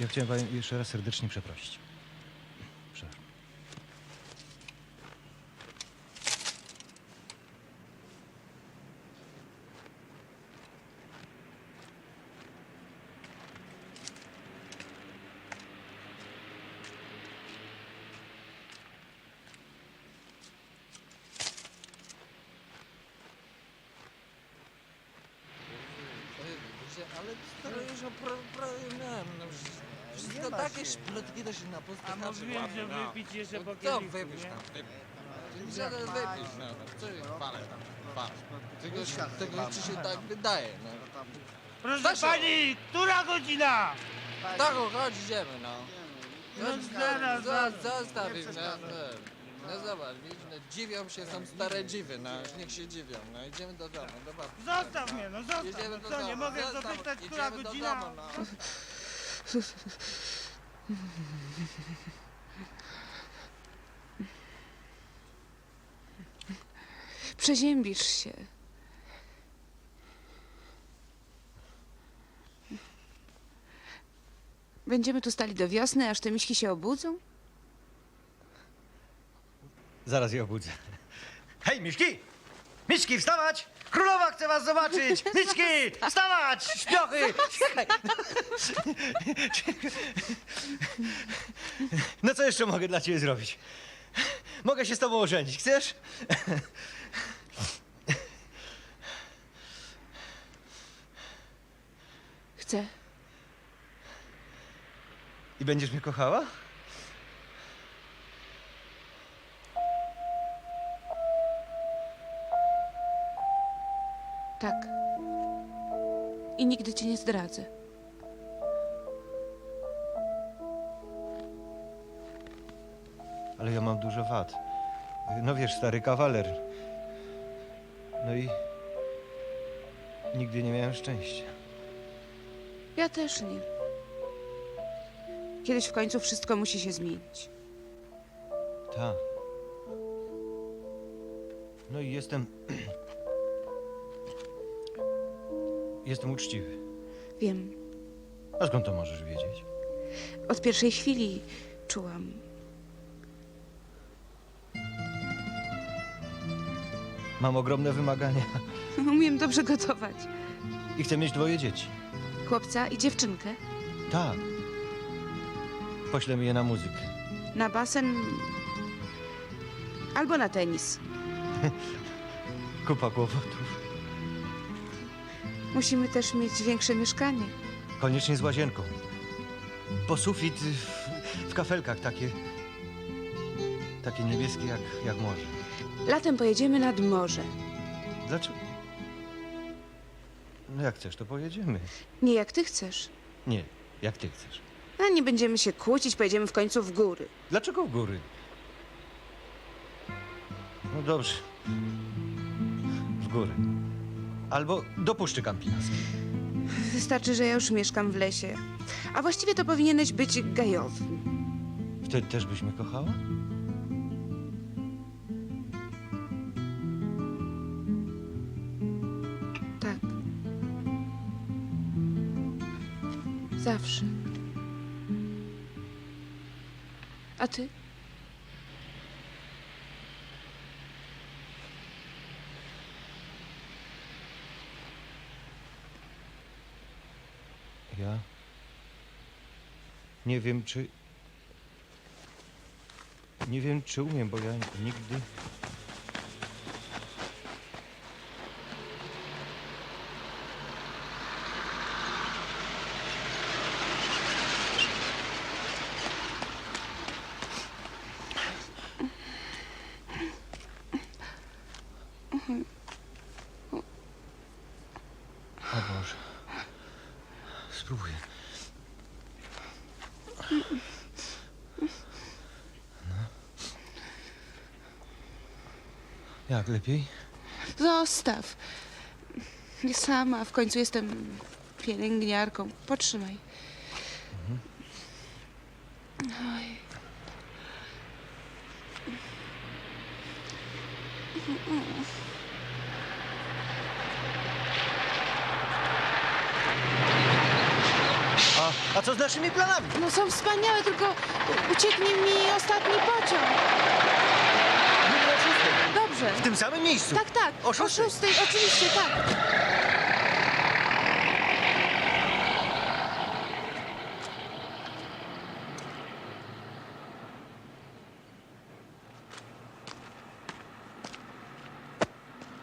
Ja chciałem panią jeszcze raz serdecznie przeprosić. Przepraszam. Ale stary już o pro, pro, miałem, no, wszystko takie szplotki to się na A mówiłem, że wypić jeszcze po Co kielichu, wypisz nie? tam? wypisz. Zaraz wypisz, no. Co jest palę tam? Palę. Tego, się- tego ci się tak wydaje, no. Proszę Stasiu! pani, która godzina? Tak, chodź, idziemy, no. No zaraz, zaraz. Zostaw ich, no, no. No zobacz, widzisz, no, dziwią się, są stare dziwy, no, niech się dziwią, no, idziemy do domu, do babci. Zostaw mnie, no zostaw. Jedziemy No do co, domu, nie mogę zostaw, zapytać, która idziemy do godzina? domu, no. Przeziębisz się. Będziemy tu stali do wiosny, aż te miśki się obudzą? Zaraz je obudzę. Hej, Miszki! Miszki, wstawać! Królowa chce was zobaczyć! Miszki, wstawać! Śpiochy! Czekaj. No co jeszcze mogę dla ciebie zrobić? Mogę się z tobą ożenić, chcesz? Chcę. I będziesz mnie kochała? Tak. I nigdy cię nie zdradzę. Ale ja mam dużo wad. No wiesz, stary kawaler. No i nigdy nie miałem szczęścia. Ja też nie. Kiedyś w końcu wszystko musi się zmienić. Tak. No i jestem. jestem uczciwy. Wiem. A skąd to możesz wiedzieć? Od pierwszej chwili czułam. Mam ogromne wymagania Umiem dobrze gotować. i chcę mieć dwoje dzieci. Chłopca i dziewczynkę. Tak. Poślemy je na muzykę. Na basen. Albo na tenis. Kupa kłopotów. Musimy też mieć większe mieszkanie. Koniecznie z łazienką. Po sufit w, w kafelkach takie. Takie niebieskie jak, jak morze. Latem pojedziemy nad morze. Dlaczego? No jak chcesz, to pojedziemy. Nie jak ty chcesz. Nie, jak ty chcesz. A nie będziemy się kłócić, pojedziemy w końcu w góry. Dlaczego w góry? No dobrze. W góry. Albo do Puszczy Kampinaskiej. Wystarczy, że ja już mieszkam w lesie. A właściwie to powinieneś być gajowy. Wtedy też byś mnie kochała? Tak. Zawsze. A ty? Ja? Nie wiem, czy... Nie wiem, czy umiem, bo ja nigdy... Jak, lepiej? Zostaw. Nie sama, w końcu jestem pielęgniarką. Potrzymaj. Oj. A, a co z naszymi planami? No są wspaniałe, tylko ucieknie mi ostatni pociąg. Jutro o szóstej. Dobrze. W tym samym miejscu. Tak, tak. O szóstej. O szóstej, oczywiście, tak.